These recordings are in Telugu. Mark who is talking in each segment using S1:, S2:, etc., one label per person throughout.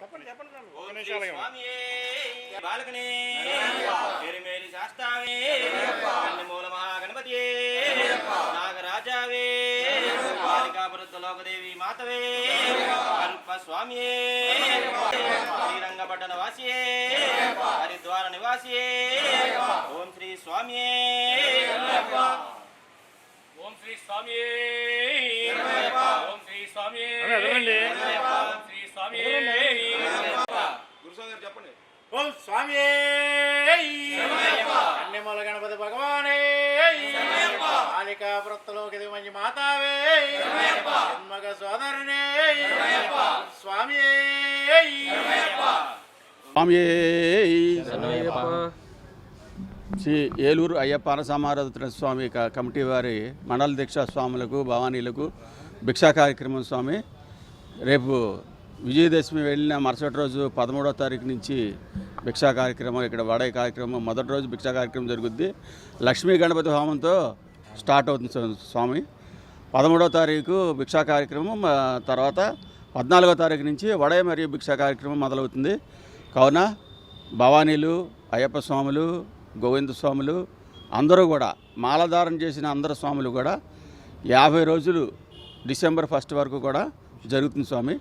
S1: చెప్పండి చెప్పండి
S2: బాలకనే. మేరి మేరి శాస్తావే. మూల మహాగణపతియే. నాగరాజావే. బాలికాపురత్వ లోకదేవి మాతవే. కల్ప స్వామియే. శ్రీరంగపట్టణ వాసియే హరిద్వార నివాసియే. ఓం శ్రీ స్వామియే.
S3: ఓం శ్రీ స్వామి ఓం శ్రీ స్వామి
S1: అదే, అదేనండి.
S3: ఓం శ్రీ స్వామి
S1: ఓం స్వామి అన్నిమూల గణపతి భగవానే. బాలికా వృత్తలోకి మంచి మాతావే. జన్మగ సోదరునే. స్వామి
S4: స్వామి. శ్రీ ఏలూరు అయ్యప్ప అనసమారాధన స్వామి కమిటీ వారి మండల దీక్షా స్వాములకు భవానీలకు భిక్షా కార్యక్రమం స్వామి. రేపు విజయదశమి వెళ్ళిన మరుసటి రోజు పదమూడో తారీఖు నుంచి భిక్షా కార్యక్రమం ఇక్కడ వడై కార్యక్రమం మొదటి రోజు భిక్షా కార్యక్రమం జరుగుద్ది. లక్ష్మీ గణపతి హోమంతో స్టార్ట్ అవుతుంది స్వా- స్వామి. పదమూడో తారీఖు భిక్షా కార్యక్రమం తర్వాత పద్నాలుగో తారీఖు నుంచి వడయ మరియు భిక్షా కార్యక్రమం మొదలవుతుంది. కావున భవానీలు అయ్యప్ప స్వాములు గోవింద స్వాములు అందరూ కూడా మాలధారణ చేసిన అందరు స్వాములు కూడా యాభై రోజులు డిసెంబర్ ఫస్ట్ వరకు కూడా జరుగుతుంది స్వామి.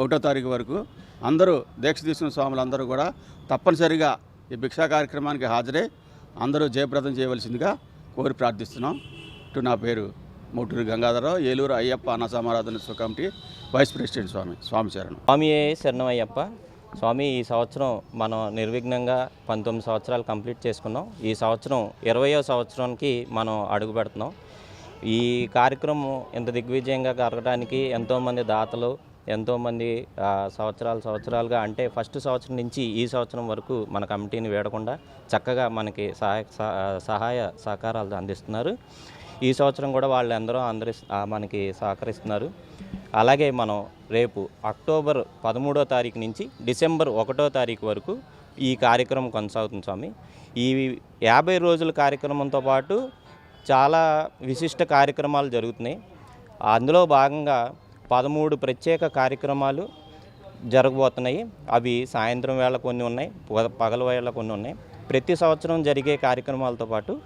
S4: ఒకటో తారీఖు వరకు అందరూ దీక్ష తీసుకున్న స్వాములు అందరూ కూడా తప్పనిసరిగా ఈ భిక్షా కార్యక్రమానికి హాజరై అందరూ జయప్రదం చేయవలసిందిగా కోరి ప్రార్థిస్తున్నాం. ఇటు నా పేరు మోటూరు గంగాధరరావు ఏలూరు అయ్యప్ప అన్నసమారాధన కమిటీ వైస్ ప్రెసిడెంట్ స్వామి స్వామి శరణం.
S2: స్వామియే శరణమయ్యప్ప స్వామి ఈ సంవత్సరం మనం నిర్విఘ్నంగా పంతొమ్మిది సంవత్సరాలు కంప్లీట్ చేసుకున్నాం. ఈ సంవత్సరం ఇరవయో సంవత్సరానికి మనం అడుగు పెడుతున్నాం. ఈ కార్యక్రమం ఇంత దిగ్విజయంగా కలగడానికి ఎంతోమంది దాతలు ఎంతోమంది సంవత్సరాలు సంవత్సరాలుగా అంటే ఫస్ట్ సంవత్సరం నుంచి ఈ సంవత్సరం వరకు మన కమిటీని వేడకుండా చక్కగా మనకి సహాయ సహ- సహాయ సహకారాలు అందిస్తున్నారు. ఈ సంవత్సరం కూడా వాళ్ళందరూ అందరి మనకి సహకరిస్తున్నారు. అలాగే మనం రేపు అక్టోబర్ పదమూడో తారీఖు నుంచి డిసెంబర్ ఒకటో తారీఖు వరకు ఈ కార్యక్రమం కొనసాగుతుంది స్వామి. ఈ యాభై రోజుల కార్యక్రమంతో పాటు చాలా విశిష్ట కార్యక్రమాలు జరుగుతున్నాయి. అందులో భాగంగా పదమూడు ప్రత్యేక కార్యక్రమాలు జరగబోతున్నాయి. అవి సాయంత్రం వేళ కొన్ని ఉన్నాయి పగ- పగల వేళ కొన్ని ఉన్నాయి. ప్రతి సంవత్సరం జరిగే కార్యక్రమాలతో పాటు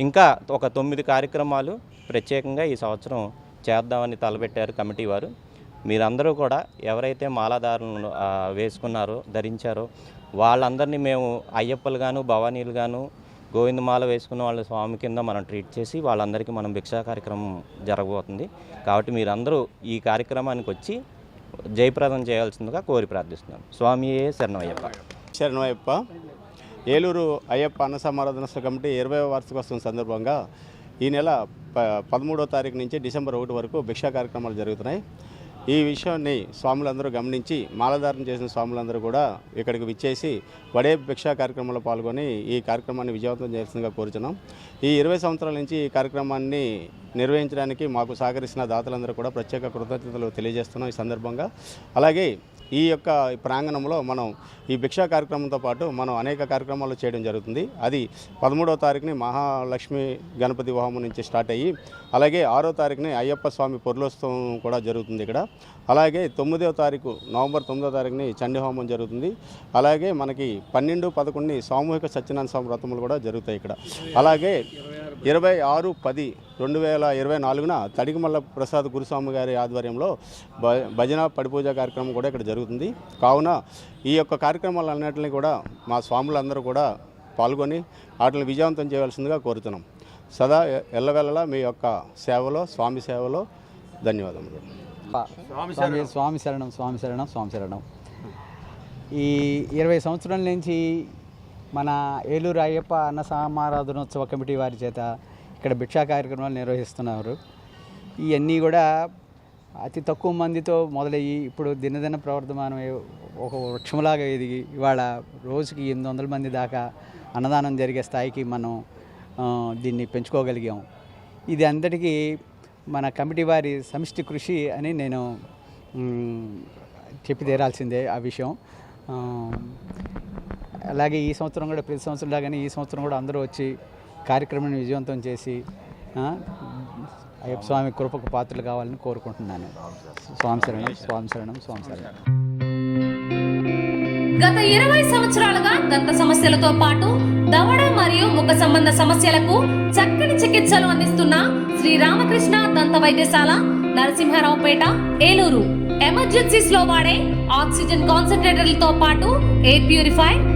S2: ఇంకా ఒక తొమ్మిది కార్యక్రమాలు ప్రత్యేకంగా ఈ సంవత్సరం చేద్దామని తలపెట్టారు కమిటీ వారు. మీరందరూ కూడా ఎవరైతే మాలాదారులను వేసుకున్నారో ధరించారో వాళ్ళందరినీ మేము అయ్యప్పలు గాను భవానీలు గాను గోవిందమాల వేసుకున్న వాళ్ళ స్వామి కింద మనం ట్రీట్ చేసి వాళ్ళందరికీ మనం భిక్షా కార్యక్రమం జరగబోతుంది. కాబట్టి మీరందరూ ఈ కార్యక్రమానికి వచ్చి జయప్రదం చేయాల్సిందిగా కోరి ప్రార్థిస్తున్నాను స్వామియే శరణమయ్యప్ప.
S5: శరణమయ్యప్ప. ఏలూరు అయ్యప్ప అన్న సమారాధన కమిటీ ఇరవై వార్షికోత్సవం సందర్భంగా ఈ నెల ప పదమూడో తారీఖు నుంచి డిసెంబర్ ఒకటి వరకు భిక్షా కార్యక్రమాలు జరుగుతున్నాయి. ఈ విషయాన్ని స్వాములందరూ గమనించి మాలధారణ చేసిన స్వాములందరూ కూడా ఇక్కడికి విచ్చేసి వడే భిక్షా కార్యక్రమంలో పాల్గొని ఈ కార్యక్రమాన్ని విజయవంతం చేయాల్సిందిగా కోరుచున్నాం. ఈ ఇరవై సంవత్సరాల నుంచి ఈ కార్యక్రమాన్ని నిర్వహించడానికి మాకు సహకరిస్తున్న దాతలందరూ కూడా ప్రత్యేక కృతజ్ఞతలు తెలియజేస్తున్నాం ఈ సందర్భంగా. అలాగే ఈ యొక్క ప్రాంగణంలో మనం ఈ భిక్షా కార్యక్రమంతో పాటు మనం అనేక కార్యక్రమాలు చేయడం జరుగుతుంది. అది పదమూడవ తారీఖుని మహాలక్ష్మి గణపతి హోమం నుంచి స్టార్ట్ అయ్యి అలాగే ఆరో తారీఖుని అయ్యప్ప స్వామి పొర్లోత్సవం కూడా జరుగుతుంది ఇక్కడ. అలాగే తొమ్మిదవ తారీఖు నవంబర్ తొమ్మిదవ తారీఖుని చండీ హోమం జరుగుతుంది. అలాగే మనకి పన్నెండు పదకొండుని సామూహిక సత్యనారాయణ స్వామి వ్రతములు కూడా జరుగుతాయి ఇక్కడ. అలాగే ఇరవై ఆరు పది రెండు వేల ఇరవై నాలుగున తడికమల్ల ప్రసాద్ గురుస్వామి గారి ఆధ్వర్యంలో భ భజన పడిపూజ కార్యక్రమం కూడా ఇక్కడ జరుగుతుంది. కావున ఈ యొక్క కార్యక్రమాలన్నింటినీ కూడా మా స్వాములందరూ కూడా పాల్గొని వాటిని విజయవంతం చేయవలసిందిగా కోరుతున్నాం. సదా ఎల్లవెల్లలా మీ యొక్క సేవలో స్వామి సేవలో ధన్యవాదములు.
S6: స్వామి స్వామి శరణం స్వామి శరణం స్వామి శరణం. ఈ ఇరవై సంవత్సరాల నుంచి మన ఏలూరు అయ్యప్ప అన్న సామారాధనోత్సవ కమిటీ వారి చేత ఇక్కడ భిక్షా కార్యక్రమాలు నిర్వహిస్తున్నారు. ఇవన్నీ కూడా అతి తక్కువ మందితో మొదలయ్యి ఇప్పుడు దినదిన ప్రవర్ధమానం ఒక వృక్షంలాగా ఎదిగి ఇవాళ రోజుకి ఎనిమిది వందల మంది దాకా అన్నదానం జరిగే స్థాయికి మనం దీన్ని పెంచుకోగలిగాం. ఇది అందరికీ మన కమిటీ వారి సమిష్టి కృషి అని నేను చెప్పి తీరాల్సిందే ఆ విషయం. అలాగే ఈ సంవత్సరం కూడా ప్రతి సంవత్సరం లాగానే ఈ సంవత్సరం కూడా అందరూ వచ్చి కార్యక్రమాన్ని విజయవంతం చేసి అయ్యప్ప స్వామి కృపకు పాత్రలు కావాలని కోరుకుంటున్నాను. స్వామి శరణం స్వామి శరణం స్వామి శరణం.
S7: గత ఇరవై సంవత్సరాలుగా దంత సమస్యలతో పాటు దవడ మరియు ముఖ సంబంధ సమస్యలకు చక్కని చికిత్సలు అందిస్తున్న శ్రీ రామకృష్ణ దంత వైద్యశాల నరసింహారావుపేట ఏలూరు. ఎమర్జెన్సీస్లో వాడే ఆక్సిజన్ కాన్సన్ట్రేటర్లతో పాటు air purify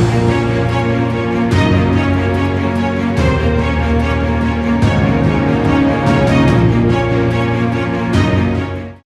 S8: Thank you.